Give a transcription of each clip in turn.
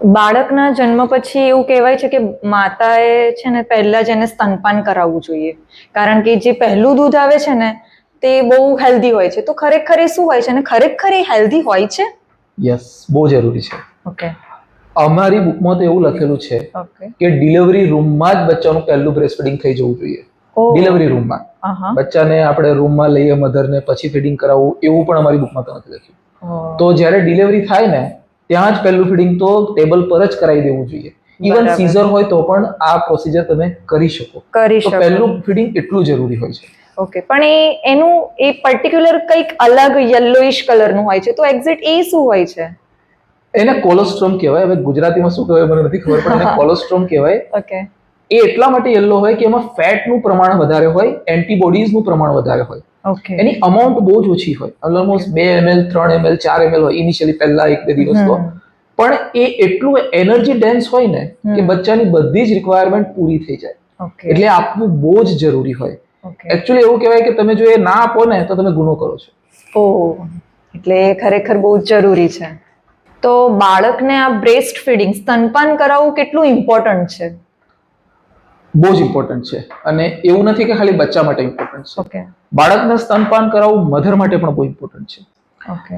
બાળકના જન્મ પછી એવું કહેવાય છે કે માતાએ છે ને પહેલા જ એને સ્તનપાન કરાવવું જોઈએ. કારણ કે જે પહેલું દૂધ આવે છે ને તે બહુ હેલ્ધી હોય છે. તો ખરેખર એ શું હોય છે અને ખરેખર એ હેલ્ધી હોય છે? યસ બહુ જરૂરી છે. ઓકે. અમારી બુકમાં તો એવું લખેલું છે કે ડિલિવરી રૂમમાં જ બચ્ચાનું પહેલું બ્રેસ્ટફીડિંગ થઈ જવું જોઈએ. ડિલિવરી રૂમમાં બચ્ચાને આપણે રૂમમાં લઈએ મધરને પછી ફીડિંગ કરાવવું એવું પણ અમારી બુકમાં તો નથી લખ્યું. તો જ્યારે ડિલિવરી થાય ને ત્યાં જ પહેલું ફીડિંગ તો ટેબલ પર જ કરાવી દેવું જોઈએ. ઇવન. સીઝર હોય તો પણ આ પ્રોસિજર તમે કરી શકો. કરી શકો. પહેલું ફીડિંગ એટલું જરૂરી હોય છે. ઓકે પણ એ એનું એ પર્ટિક્યુલર કંઈક અલગ યલોઇશ કલરનું હોય છે. તો એક્ઝેક્ટ એ શું હોય છે? એને કોલોસ્ટ્રોમ કહેવાય. હવે ગુજરાતીમાં શું કહેવાય મને નથી ખબર પણ એને કોલોસ્ટ્રોમ કહેવાય. ઓકે એ એટલા માટે યલો હોય કે એમાં ફેટનું પ્રમાણ વધારે હોય એન્ટીબોડીઝનું પ્રમાણ વધારે હોય. એની અમાઉન્ટ બહુ જ ઓછી હોય. ઓલમોસ્ટ બે એમએલ ત્રણ એમએલ ચાર એમએલ હોય. ઇનિશિયલી પહેલા એક બે દિવસ તો. પણ એ એટલું એનર્જી ડેન્સ હોય ને કે બચ્ચાની બધી જ રિક્વાયરમેન્ટ પૂરી થઈ જાય. એટલે આપવું બહુ જ જરૂરી હોય. એકચ્યુઅલી એવું કહેવાય કે તમે જો એ ના આપો ને તો તમે ગુનો કરો છો. ઓ એટલે ખરેખર બહુ જ જરૂરી છે. તો બાળકને આ બ્રેસ્ટ ફીડિંગ સ્તનપાન કરાવવું કેટલું ઇમ્પોર્ટન્ટ છે? બહુ જ ઇમ્પોર્ટન્ટ છે. અને એવું નથી કે ખાલી બચ્ચા માટે ઇમ્પોર્ટન્ટ છે. ઓકે બાળકને સ્તનપાન કરાવવું મધર માટે પણ બહુ ઇમ્પોર્ટન્ટ છે.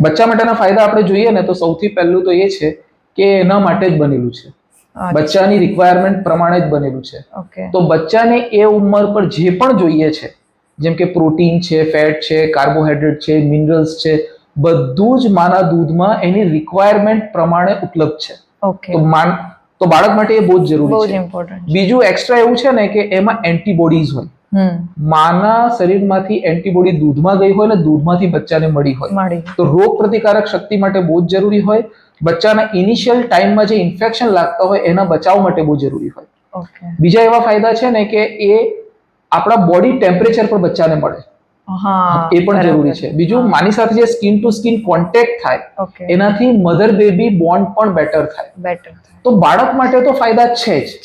બચ્ચા માટેના ફાયદા આપણે જોઈએ ને તો સૌથી પહેલું તો એ છે કે એના માટે જ બનેલું છે. બચ્ચાની રિક્વાયરમેન્ટ પ્રમાણે જ બનેલું છે. તો બચ્ચાને એ ઉંમર પર જે પણ જોઈએ છે જેમ કે પ્રોટીન છે ફેટ છે કાર્બોહાઈડ્રેટ છે મિનરલ્સ છે બધું જ માના દૂધમાં એની રિક્વાયરમેન્ટ પ્રમાણે ઉપલબ્ધ છે. તો તો બાળક માટે એ બહુ જ જરૂરી છે. બીજું એક્સ્ટ્રા એવું છે ને કે એમાં એન્ટીબોડીઝ હોય. માના શરીરમાંથી એન્ટીબોડી દૂધમાં ગઈ હોય ને દૂધમાંથી બચ્ચાને મળી હોય. તો રોગ પ્રતિકારક શક્તિ માટે બહુ જ જરૂરી હોય. બચ્ચાના ઇનિશિયલ ટાઈમમાં જે ઇન્ફેક્શન લાગતા હોય એના બચાવ માટે બહુ જરૂરી હોય. બીજા એવા ફાયદા છે ને કે એ આપણા બોડી ટેમ્પરેચર પર બચ્ચાને મળે. એ પણ જરૂરી છે. બીજું માની સાથે જે સ્કિન ટુ સ્કિન કોન્ટેક્ટ થાય એનાથી મધર બેબી બોન્ડ પણ બેટર થાય. બેટર તો બાળક માટે તો ફાયદા છે જ.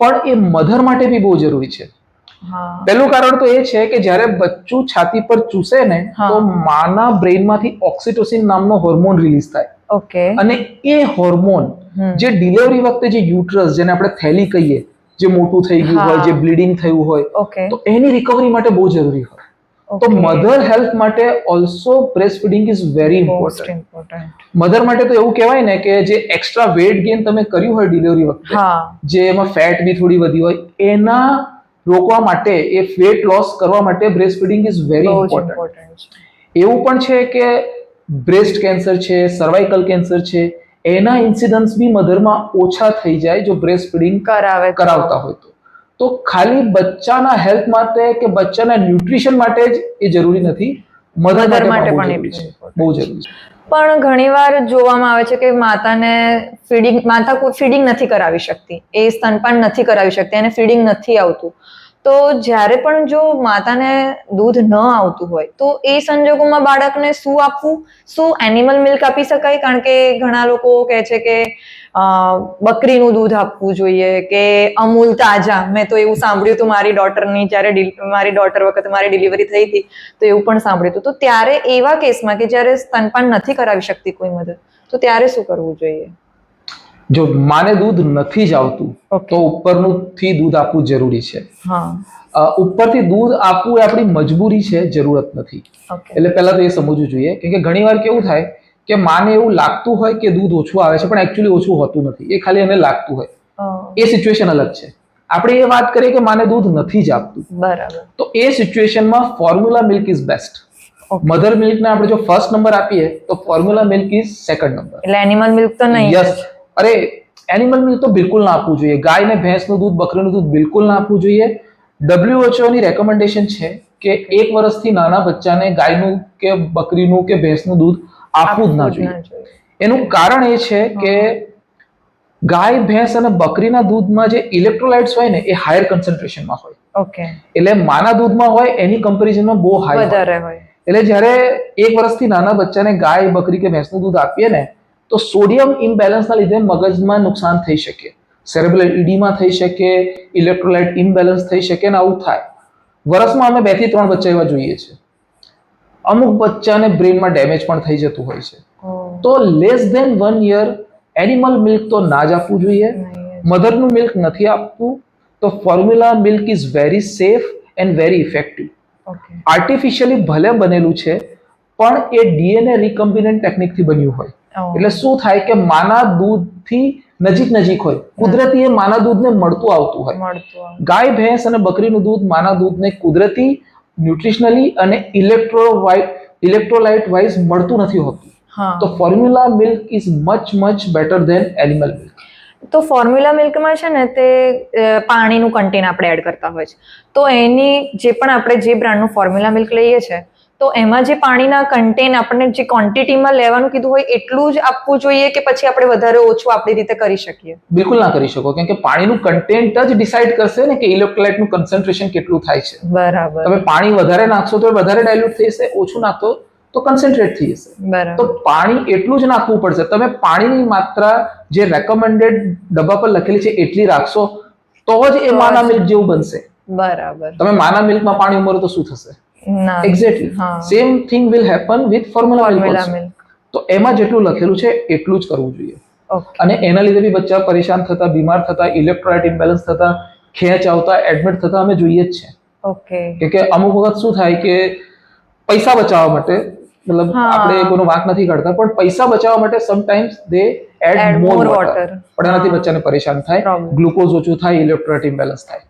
પણ એ મધર માટે બી બહુ જરૂરી છે. પહેલું કારણ તો એ છે કે જ્યારે બચ્ચું છાતી પર ચૂસે ને તો માના બ્રેઇનમાંથી ઓક્સિટોસિન નામનો હોર્મોન રિલીઝ થાય. ઓકે. અને એ હોર્મોન જે ડિલિવરી વખતે જે યુટ્રસ જેને આપણે થેલી કહીએ જે મોટું થઈ ગયું હોય જે બ્લીડિંગ થયું હોય તો એની રિકવરી માટે બહુ જરૂરી હોય. તો મધર હેલ્થ માટે also breastfeeding is very important mother માટે તો એવું કહેવાય ને કે જે એક્સ્ટ્રા વેટ ગેઇન તમે કર્યું હોય ડિલિવરી વખતે જે એમાં ફેટ બી થોડી વધી હોય એના રોકવા માટે એ ફેટ લોસ કરવા માટે breastfeeding is very important એવું પણ છે કે બ્રેસ્ટ કેન્સર છે સર્વાઇકલ કેન્સર છે એના ઇન્સિડન્સ બી મધરમાં ઓછા થઈ જાય જો બ્રેસ્ટ ફીડિંગ કરાવે. કરાવતા હોય તો. તો ખાલી બચ્ચાના હેલ્થ માટે કે બચ્ચાના ન્યુટ્રિશન માટે જ એ જરૂરી નથી. મધર માટે પણ બહુ જરૂરી છે. બહુ જરૂરી છે. પણ ઘણીવાર જોવામાં આવે છે કે માતાને ફીડિંગ માતા કોઈ ફીડિંગ નથી કરાવી શકતી. એ સ્તનપાન નથી કરાવી શકતી એને ફીડિંગ નથી આવતું. તો જ્યારે પણ જો માતાને દૂધ ન આવતું હોય, તો એ સંજોગોમાં બાળકને શું આપવું? શું એનિમલ મિલ્ક આપી શકાય? કારણ કે ઘણા લોકો કહે છે કે બકરીનું દૂધ આપવું જોઈએ કે અમૂલ તાજા. મેં તો એવું સાંભળ્યું હતું મારી ડોટરની જ્યારે મારી ડોટર વખતે મારી ડિલિવરી થઈ હતી, તો એવું પણ સાંભળ્યું હતું. તો ત્યારે એવા કેસમાં કે જ્યારે સ્તનપાન નથી કરાવી શકતી કોઈ મદદ, તો ત્યારે શું કરવું જોઈએ? જો માને દૂધ નથી જ આવતું. તો ઉપરનું થી દૂધ આપવું જરૂરી છે. ઉપરથી દૂધ આપવું એ આપણી મજબૂરી છે જરૂરત નથી. એટલે પહેલા તો એ સમજવું જોઈએ કે ઘણીવાર કેવું થાય કે માને એવું લાગતું હોય કે દૂધ ઓછું આવે છે પણ એકચ્યુઅલી ઓછું હોતું નથી. એ ખાલી એને લાગતું હોય. એ સિચ્યુએશન અલગ છે. આપણે એ વાત કરીએ કે માને દૂધ નથી જ આપતું. બરાબર. તો એ સિચ્યુએશનમાં formula milk is best mother mother મિલ્કને આપણે જો ફર્સ્ટ નંબર આપીએ તો formula milk is second number એટલે એનિમલ મિલ્ક તો નહીં. યસ અરે એનિમલ મિલ્ક તો બિલકુલ ના આપવું જોઈએ. ગાય ને ભેંસનું દૂધ બકરીનું દૂધ બિલકુલ ના આપવું જોઈએ. ડબ્લ્યુએચઓની રેકમેન્ડેશન છે કે એક વર્ષથી નાના બચ્ચાને ગાયનું કે બકરીનું કે ભેંસનું દૂધ આપવું જ ના જોઈએ. એનું કારણ એ છે કે ગાય ભેંસ અને બકરીના દૂધમાં જે ઇલેક્ટ્રોલાઇટ્સ હોય ને એ હાયર કન્સન્ટ્રેશનમાં હોય. ઓકે એટલે માના દૂધમાં હોય એની કમ્પેરિઝનમાં બહુ હાઈ વધારે હોય. એટલે જ્યારે એક વર્ષથી નાના બચ્ચાને ગાય બકરી કે ભેંસનું દૂધ આપીએ ને તો સોડિયમ ઇમ્બેલેન્સના લીધે મગજમાં નુકસાન થઈ શકે સેરેબ્રલ ઈડીમાં થઈ શકે ઇલેક્ટ્રોલાઇટ ઇમ્બેલેન્સ થઈ શકે ને આવું થાય. વર્ષમાં અમે બેથી ત્રણ બચ્ચા એવા જોઈએ છે. અમુક બચ્ચાને બ્રેનમાં ડેમેજ પણ થઈ જતું હોય છે. તો less than one year animal milk તો ના જ આપવું જોઈએ. મધરનું મિલ્ક નથી આપવું. તો formula milk is very safe and very effective. Artificially ભલે બનેલું છે પણ એ ડીએનએ રિકમ્બિનન્ટ ટેકનિકથી બન્યું હોય. એટલે શું થાય કે માના દૂધથી નજીક નજીક હોય. કુદરતી એ માના દૂધને મળતું આવતું હોય. ગાય ભેંસ અને બકરીનું દૂધ માના દૂધને કુદરતી ન્યુટ્રિશનલી અને ઇલેક્ટ્રો ઇલેક્ટ્રોલાઇટ વાઇઝ મળતું નથી હોતું. તો formula milk is much much better than animal milk તો ફોર્મ્યુલા મિલ્કમાં છે ને તે પાણીનું કન્ટેન આપણે એડ કરતા હોય છે. તો એની જે પણ આપણે જે બ્રાન્ડનું ફોર્મ્યુલા મિલ્ક લઈએ છે તો એમાં જે પાણીના કન્ટેન આપણને જે ક્વોન્ટિટીમાં લેવાનું કીધું હોય એટલું જ આપવું જોઈએ કે પછી આપણે વધારે ઓછું આપણી રીતે કરી શકીએ? બિલકુલ ના કરી શકો. કેમ કે પાણીનું કન્ટેન્ટ જ ડિસાઇડ કરશે ને કે ઇલેક્ટ્રોલાઇટનું કન્સન્ટ્રેશન કેટલું થાય છે. બરાબર. તમે પાણી વધારે નાખશો તો વધારે ડાયલ્યુટ થઈ જશે ઓછું નાખો તો કન્સન્ટ્રેટ થઈ જશે. તો પાણી એટલું જ નાખવું પડશે. તમે પાણીની માત્રા જે રેકમેન્ડેડ ડબ્બા પર લખેલી છે એટલી રાખશો તો જ એ માના મિલ્ક જેવું બનશે. બરાબર. તમે માના મિલ્કમાં પાણી ઉમેરો તો શું થશે? ના. Exactly same thing will happen with formula milk તો એમાં જેટલું લખેલું છે એટલું જ કરવું જોઈએ. અને એના લીધે બી બચ્ચા પરેશાન થતા બીમાર થતા ઇલેક્ટ્રોલાઇટ ઇમ્બેલેન્સ થતા ખેંચ આવતા એડમિટ થતા અમે જોઈએ જ છે. ઓકે કે અમુક વખત શું થાય કે પૈસા બચાવવા માટે મતલબ આપણે કોઈનો વાંક નથી કાઢતા પણ પૈસા બચાવવા માટે sometimes they add more water પણ એનાથી બચ્ચાને પરેશાન થાય ગ્લુકોઝ ઓછું થાય ઇલેક્ટ્રોલાઇટ ઇમ્બેલેન્સ થાય.